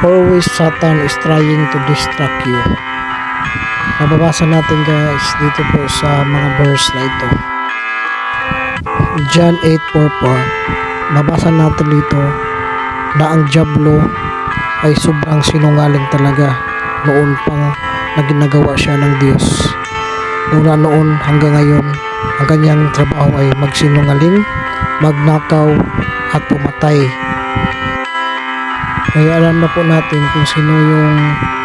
Always Satan is trying to distract you. Mababasa natin guys dito po sa mga verse na ito. John 8.44 Mabasa natin dito na ang Diablo ay sobrang sinungaling talaga noon pang na ginagawa siya ng Diyos. Mula noon hanggang ngayon, ang kanyang trabaho ay magsinungaling, magnakaw at pumatay. Kaya alam na po natin kung sino yung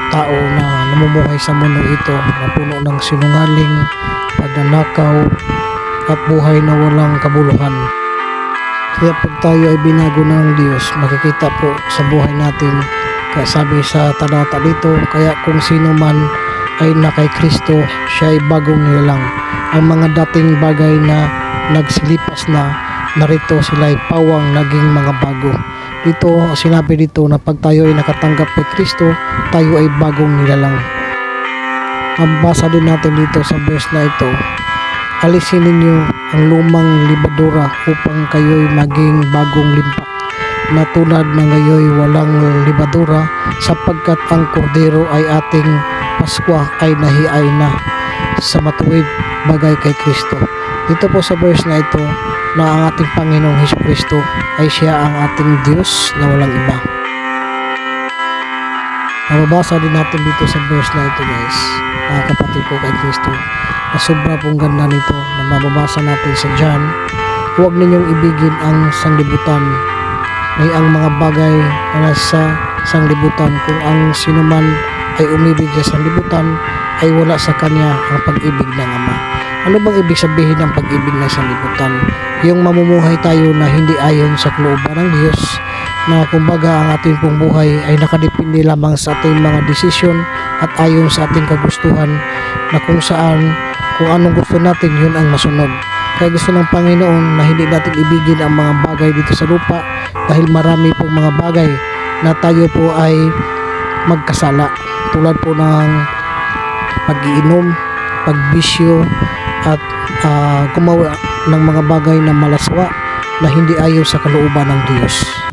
tao na namumuhay sa mundo ito na puno ng sinungaling, pagnanakaw, at buhay na walang kabuluhan. Kaya pag tayo ay binago ng Diyos, makikita po sa buhay natin. Kaya sabi sa talata dito, kaya kung sino man ay na kay Kristo, siya ay bagong nilalang. Ang mga dating bagay na nagsilipas na, narito sila ay pawang naging mga bago. Dito, sinabi dito na pag tayo ay nakatanggap kay Kristo, tayo ay bagong nilalang. Mabasa din natin dito sa verse na ito, alisin ninyo ang lumang libadura upang kayo'y maging bagong limpak na tulad ng ngayoy walang libadura sapagkat ang kordero ay ating Paskwa ay nahiay na sa matuwid bagay kay Kristo. Dito po sa verse na ito na ang ating Panginoong Hesus Kristo ay siya ang ating Diyos na walang iba. Mababasa din natin dito sa verse na ito guys, mga kapatid ko kay Kristo, na sobra pong ganda nito na mababasa natin sa John, huwag ninyong ibigin ang sanglibutan may ang mga bagay na nasa sanglibutan kung ang sinuman ay umibig sa sanglibutan ay wala sa kanya ang pag-ibig ng Ama. Ano bang ibig sabihin ng pag-ibig ng sanglibutan? Yung mamumuhay tayo na hindi ayon sa kalooban ng Diyos na kumbaga ang ating pong buhay ay nakadepende lamang sa ating mga desisyon at ayon sa ating kagustuhan na kung saan kung anong gusto natin yun ang masunod. Kaya gusto ng Panginoon na hindi natin ibigin ang mga bagay dito sa lupa dahil marami pong mga bagay na tayo po ay magkasala tulad po ng pag-iinom, pagbisyo at ah, gumawa ng mga bagay na malaswa na hindi ayon sa kalooban ng Diyos.